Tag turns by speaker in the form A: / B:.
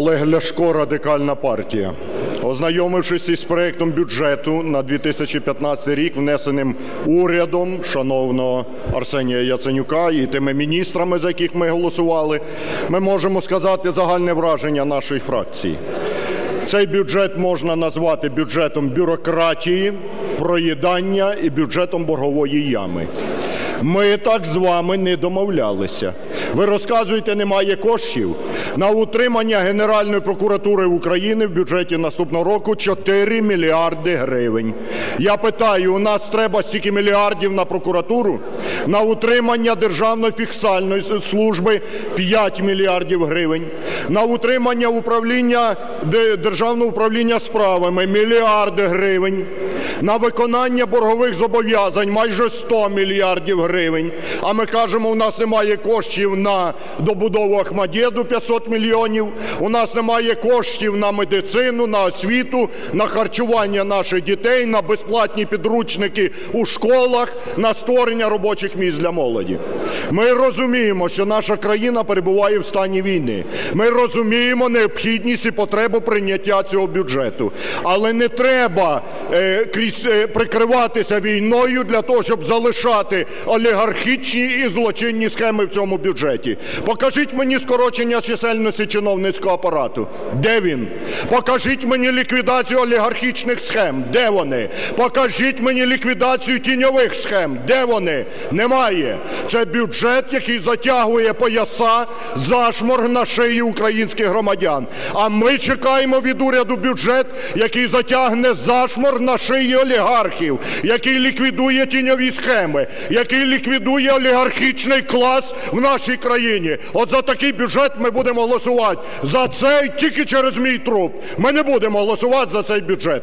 A: Олег Ляшко, Радикальна партія. Ознайомившись із проектом бюджету на 2015 рік, внесеним урядом шановного Арсенія Яценюка і тими міністрами, за яких ми голосували, ми можемо сказати загальне враження нашої фракції. Цей бюджет можна назвати бюджетом бюрократії, проїдання і бюджетом боргової ями. Ми так з вами не домовлялися. Ви розказуєте, немає коштів. На утримання Генеральної прокуратури України в бюджеті наступного року 4 мільярди гривень. Я питаю, у нас треба стільки мільярдів на прокуратуру? На утримання Державної фіскальної служби 5 мільярдів гривень. На утримання управління Державного управління справами мільярди гривень. На виконання боргових зобов'язань майже 100 мільярдів гривень. А ми кажемо, у нас немає коштів на добудову Ахмадєду 500 мільйонів, у нас немає коштів на медицину, на освіту, на харчування наших дітей, на безплатні підручники у школах, на створення робочих місць для молоді. Ми розуміємо, що наша країна перебуває в стані війни. Ми розуміємо необхідність і потребу прийняття цього бюджету. Але не треба е, крізь, е, прикриватися війною для того, щоб залишати олігархічні і злочинні схеми в цьому бюджеті. Покажіть мені скорочення чисельності чиновницького апарату. Де він? Покажіть мені ліквідацію олігархічних схем. Де вони? Покажіть мені ліквідацію тіньових схем. Де вони? Немає. Це бюджет, який затягує пояса, зашморг на шиї українських громадян. А ми чекаємо від уряду бюджет, який затягне зашморг на шиї олігархів, який ліквідує тіньові схеми, який ліквідує олігархічний клас в нашій країні. От за такий бюджет ми будемо голосувати. За цей тільки через мій труп. Ми не будемо голосувати за цей бюджет.